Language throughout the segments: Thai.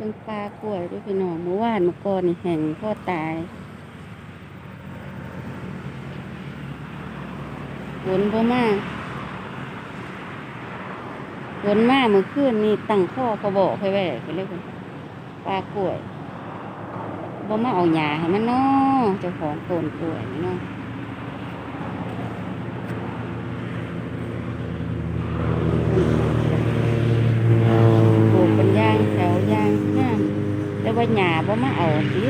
ดังปลากล้วยด้วยพี่น้องเมื่อวานเมื่อก่อนนี่แห่งพ่อตายฝนบ่มาฝนมาเมื่อคืนนี่ตั้งข้อพอบอกให้แหวกไปเลยคุณปลากล้วยบ่มาเอาหญ้าให้มันเนาะเจ้าของต้นกล้วยนี่เนาะปลูกเป็นย่างแถวย่างงาม แต่ว่าหญ้าบ่มาเอาติ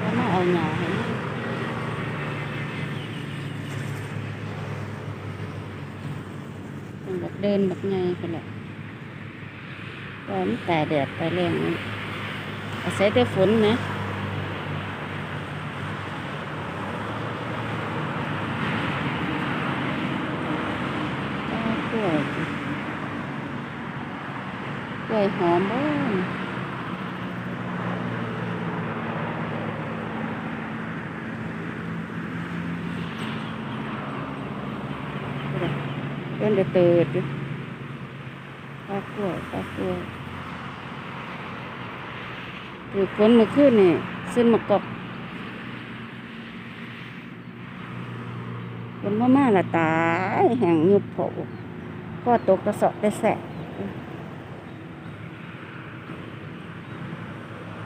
บ่มาเอาหญ้าให้มันเป็นแบบเดินแบบไงกันแห ล้วยหอมบ้างเดินเดือดเติดอยู่ปลากล้วยปลากล้วยถือฝนมื่อคืนนี่ซึ่งมากอบฝนมามาละตายแห่งยุบโผก็ตกกระสอบได้แสะ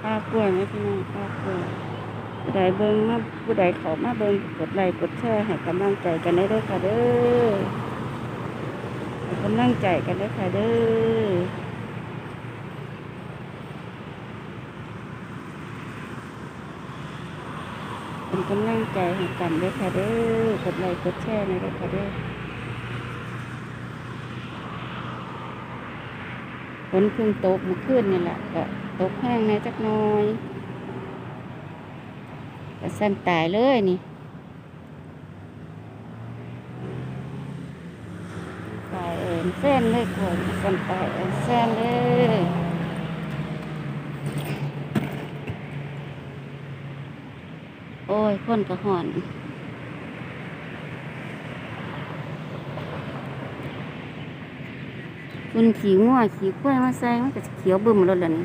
ปลากล้วยไหมพี่น้องปลากล้วยผู้ใดเบิ่งมาผู้ใดเขามาเบิ่งกดไลค์กดแชร์ให้กำลังใจกันได้ด้วยค่ะเด้อให้กำลังใจกันได้ค่ะเด้อเป็นกำลังใจให้กันด้วยค่ะเด้อกดไลค์กดแชร์นะด้ค่ะเด้อฝนเพิ่งตกเมื่อคืนนี่แหละก็ ตกแห้งในจักหน้อยก็สั่นตายเลยนี่ตายเอ็นเส้นเลยกวนสั่นตายเอ็นเส้นเลยโอ้ยคนกระหอนคุณขี่งัวขี่กล้วยมาใส่มันก็เขียวบึ้มแล้วนี่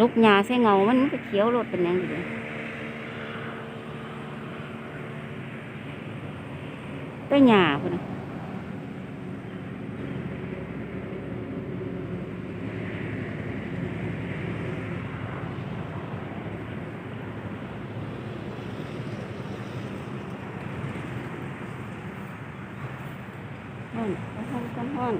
ลูกหญ้าใส่เงา มันก็เขียวรถเป็นยังอยู่ไปหญ้าพุ่นน่ะฮ้อนฮ้อนกันฮ้อน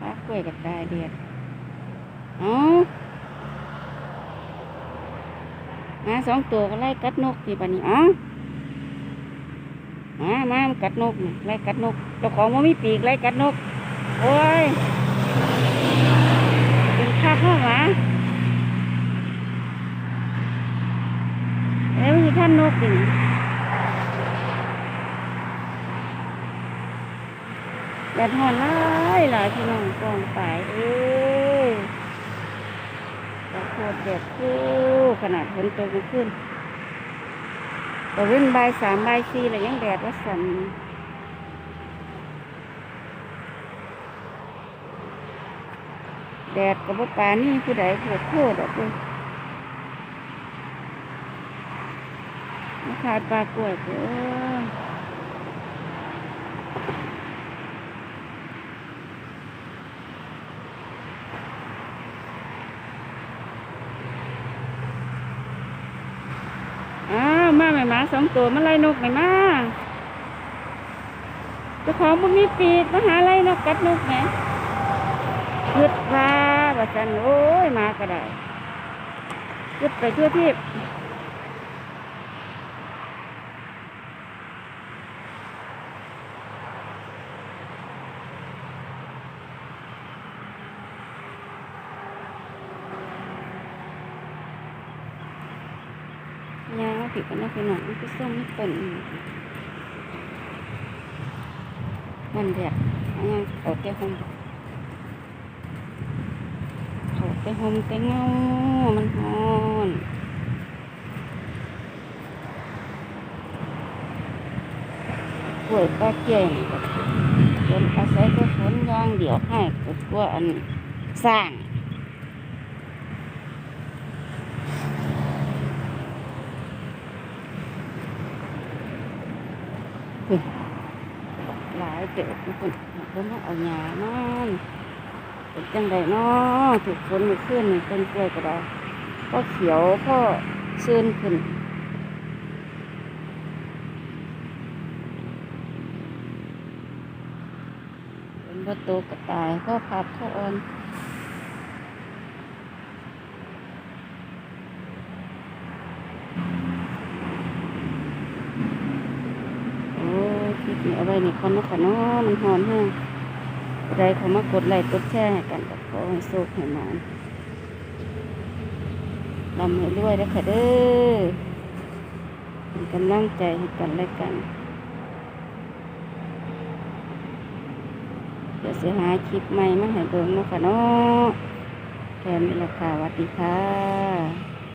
ป ล้วยกับได้เดียดอ๋อมาสองตัวก็ไล่กัดนกที่ปานี้อ๋อมามากัดนกไล่กัดนกเจ้าของมันมีปีกไล่กัดนก โอ้ยเป็นข้าพ่อหมาเอ้ยมีท่านนกดิ แดดหอนหลายหลายพี่น้องกองไปเอ้ยดอโคตรแดดคู่ขนาดฝนตกขึ้นแต่เว้นใบสามใบสี่แล้วยังแดดว่าสั่นแดดกับปลานี่ผู้ใดปวดโคตรดอกเลยมาขายปลากล้วยเออ มาแม่หมาสองตัวมาไล่นกไหมมาเจ้าของมันมีปีกมาหาไล่นกกัดนกไหมยึดว่าว่าจันโอ้ยมาก็ได้ยึดไปทั่วที่ยาว ผิดกันนะพี่น้องมันก็ส้มไม่เป็นมันแดดออันยังเอาแต่หมเอาแต่หมแต่เงา มันหอนป่วยปลาเก่งฝนอาศัยก็ฝนย่างเดียวให้ก็กลัวอันสร้าง หลายเติบทุกคนเพิ่นมาเอาหญ้ามันเป็นจังไดเนาะถูกฝนมาขึ้นนี่ต้นกล้วยก็ได้ก็เขียวก็ซื่นขึ้นเป็นประตูกระต่ายก็พับก็อ่อนโอ้คลิป นี้เอาไว้นี่คนเนาะค่ะเนาะมันหอนแห้งใครเขามากดไลค์กดแชร์ให้กันก็ขอให้โชคให้หมานลำให้ด้วยนะค่ะเด้อเป็นกำลังใจให้กันและกันเดี๋ยวจะหาคลิปใหม่มาให้เบิ่งเนาะค่ะเนาะแค่นี้ละค่ะสวัสดีค่ะ